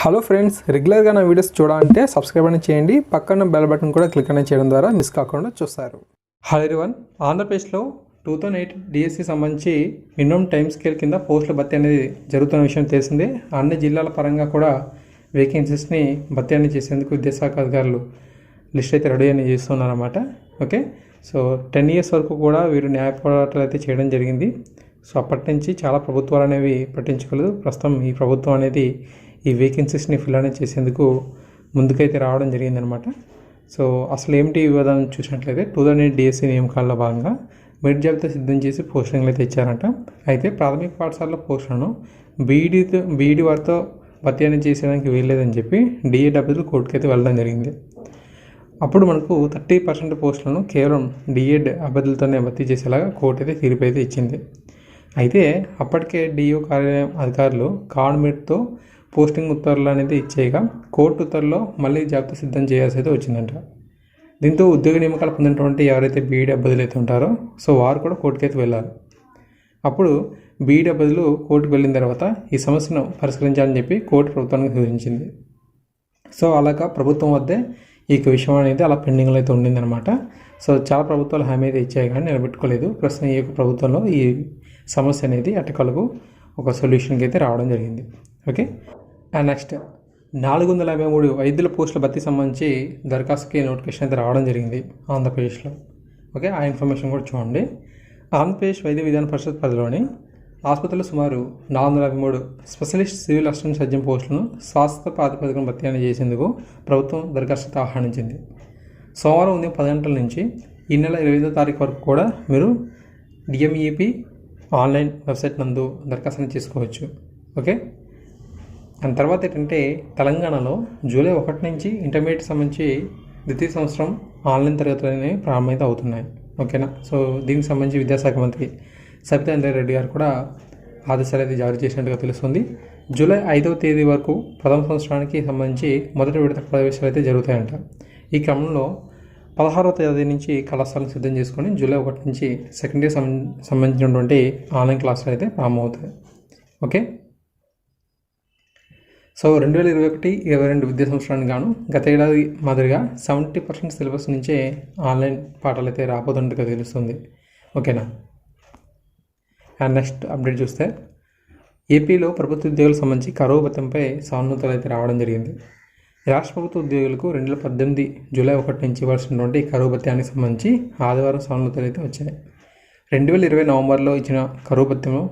Hello friends రెగ్యులర్గా నా videos చూడాలంటే సబ్స్క్రైబ్ అని చేయండి. పక్కన బెల్ బటన్ కూడా క్లిక్ అనేది చేయడం ద్వారా మిస్ కాకుండా చూస్తారు. హలో వన్ ఆంధ్రప్రదేశ్లో టూ థౌజండ్ ఎయిట్ డిఎస్సి సంబంధించి మినిమం టైం స్కేల్ కింద పోస్టుల భర్తీ అనేది జరుగుతున్న విషయం తెలిసిందే. అన్ని జిల్లాల పరంగా కూడా వేకెన్సీస్ని భర్తీ అనేది చేసేందుకు విద్యాశాఖ అధికారులు లిస్ట్ అయితే రెడీ అని చేస్తున్నారన్నమాట. ఓకే సో టెన్ ఇయర్స్ వరకు కూడా వీరు న్యాయ పోరాటాలు అయితే చేయడం జరిగింది. సో అప్పటి నుంచి చాలా ప్రభుత్వాలు అనేవి పట్టించుకోలేదు. ప్రస్తుతం ఈ ప్రభుత్వం అనేది ఈ వేకెన్సీస్ని ఫిల్ అనేది చేసేందుకు ముందుకైతే రావడం జరిగిందనమాట సో అసలు ఏమిటి వివాదం చూసినట్లయితే టూ థౌజండ్ ఎయిట్ డిఎస్సీ నియమకాల్లో భాగంగా మెరిట్ జాబితా సిద్ధం చేసి పోస్టింగ్లు అయితే ఇచ్చారంట. అయితే ప్రాథమిక పాఠశాలలో పోస్టులను బీఈడీతో బీఈడీ వారితో భర్తీ అనేది చేసేదానికి వీల్లేదని చెప్పి డిఏడబ్ల్యూ కోర్టుకి అయితే వెళ్ళడం జరిగింది. అప్పుడు మనకు థర్టీ పర్సెంట్ పోస్టులను కేవలం డిఎడ్ అభ్యర్థులతోనే భర్తీ చేసేలాగా కోర్టు అయితే తీర్పు అయితే ఇచ్చింది. అయితే అప్పటికే డిఓ కార్యాలయం అధికారులు కాన్మెట్తో పోస్టింగ్ ఉత్తర్వులు అనేది ఇచ్చేయగా కోర్టు ఉత్తర్వులో మళ్ళీ జాబితా సిద్ధం చేయాల్సి అయితే వచ్చిందంట. దీంతో ఉద్యోగ నియామకాలు పొందినటువంటి ఎవరైతే బీఈడీ అభ్యర్థులు అయితే ఉంటారో సో వారు కూడా కోర్టుకి అయితే వెళ్ళారు అప్పుడు బీఈడీ అభ్యర్థులు కోర్టుకు వెళ్ళిన తర్వాత ఈ సమస్యను పరిష్కరించాలని చెప్పి కోర్టు ప్రభుత్వానికి సూచించింది. సో అలాగా ప్రభుత్వం వద్దే ఈ విషయం అనేది అలా పెండింగ్లో అయితే ఉండిందనమాట సో చాలా ప్రభుత్వాలు హామీ అయితే ఇచ్చాయి కానీ నిలబెట్టుకోలేదు. ప్రస్తుతం ఈ యొక్క ప్రభుత్వంలో ఈ సమస్య అనేది అటకలకు ఒక సొల్యూషన్కి అయితే రావడం జరిగింది. ఓకే? అండ్ నెక్స్ట్ నాలుగు వందల యాభై మూడు వైద్యుల పోస్టుల భర్తీ సంబంధించి దరఖాస్తుకి నోటిఫికేషన్ అయితే రావడం జరిగింది ఆంధ్రప్రదేశ్లో. ఓకే ఆ ఇన్ఫర్మేషన్ కూడా చూడండి. ఆంధ్రప్రదేశ్ వైద్య విధాన పరిషత్ పరిధిలోని ఆసుపత్రిలో సుమారు నాలుగు వందల యాభై మూడు స్పెషలిస్ట్ సివిల్ అసిస్టెంట్ సర్జన్ పోస్టులను శాశ్వత ప్రాతిపదికన భర్తీ చేసేందుకు ప్రభుత్వం దరఖాస్తు ఆహ్వానించింది. సోమవారం ఉదయం పది గంటల నుంచి ఈ నెల ఇరవై ఐదో తారీఖు వరకు కూడా మీరు డిఎంఈపి ఆన్లైన్ వెబ్సైట్ నందు దరఖాస్తు చేసుకోవచ్చు. ఓకే దాని తర్వాత ఏంటంటే తెలంగాణలో జూలై ఒకటి నుంచి ఇంటర్మీడియట్ సంబంధించి ద్వితీయ సంవత్సరం ఆన్లైన్ తరగతులు అనేవి ప్రారంభమైతే అవుతున్నాయి. ఓకేనా? సో దీనికి సంబంధించి విద్యాశాఖ మంత్రి సబితా రెడ్డి గారు కూడా ఆదేశాలు అయితే జారీ చేసినట్టుగా తెలుస్తుంది. జూలై ఐదవ తేదీ వరకు ప్రథమ సంవత్సరానికి సంబంధించి మొదటి విడత ప్రవేశాలు అయితే జరుగుతాయంట. ఈ క్రమంలో పదహారవ తేదీ నుంచి కళాశాలను సిద్ధం చేసుకొని జూలై ఒకటి నుంచి సెకండ్ ఇయర్ సంబంధించినటువంటి ఆన్లైన్ క్లాసులు అయితే ప్రారంభమవుతాయి. ఓకే? సో రెండు వేల ఇరవై ఒకటి ఇరవై రెండు విద్యా సంవత్సరానికి గాను గత ఏడాది మాదిరిగా సెవెంటీ పర్సెంట్ సిలబస్ నుంచే ఆన్లైన్ పాఠాలు అయితే రాబోతున్నట్టుగా తెలుస్తుంది. ఓకేనా? అండ్ నెక్స్ట్ అప్డేట్ చూస్తే ఏపీలో ప్రభుత్వ ఉద్యోగులకు సంబంధించి కరువు భత్యంపై సానుభూతులు అయితే రావడం జరిగింది. రాష్ట్ర ప్రభుత్వ ఉద్యోగులకు రెండు వేల పద్దెనిమిది జూలై ఒకటి నుంచి ఇవ్వాల్సినటువంటి కరువు భత్యానికి సంబంధించి ఆదివారం సానుభూతులు అయితే వచ్చాయి. రెండు వేల ఇరవై నవంబర్లో ఇచ్చిన కరువు భత్యంలో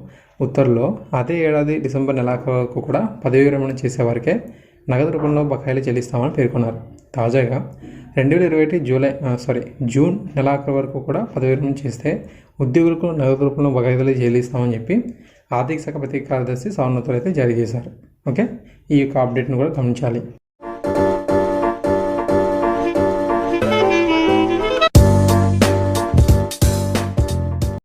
ఉత్తర్వులో అదే ఏడాది డిసెంబర్ నెలకు కూడా పదవి విరమణ చేసేవారికే నగదు రూపంలో బకాయిలు చెల్లిస్తామని పేర్కొన్నారు. తాజాగా రెండు వేల ఇరవై ఒకటి జూలై సారీ జూన్ నెలాఖరు వరకు కూడా పదవి విరమణ చేస్తే ఉద్యోగులకు నగదు రూపంలో బకాయిలు చెల్లిస్తామని చెప్పి ఆర్థిక శాఖ ప్రతి కార్యదర్శి సవన్నతులు అయితే జారీ చేశారు. ఓకే? ఈ యొక్క అప్డేట్ను కూడా గమనించాలి.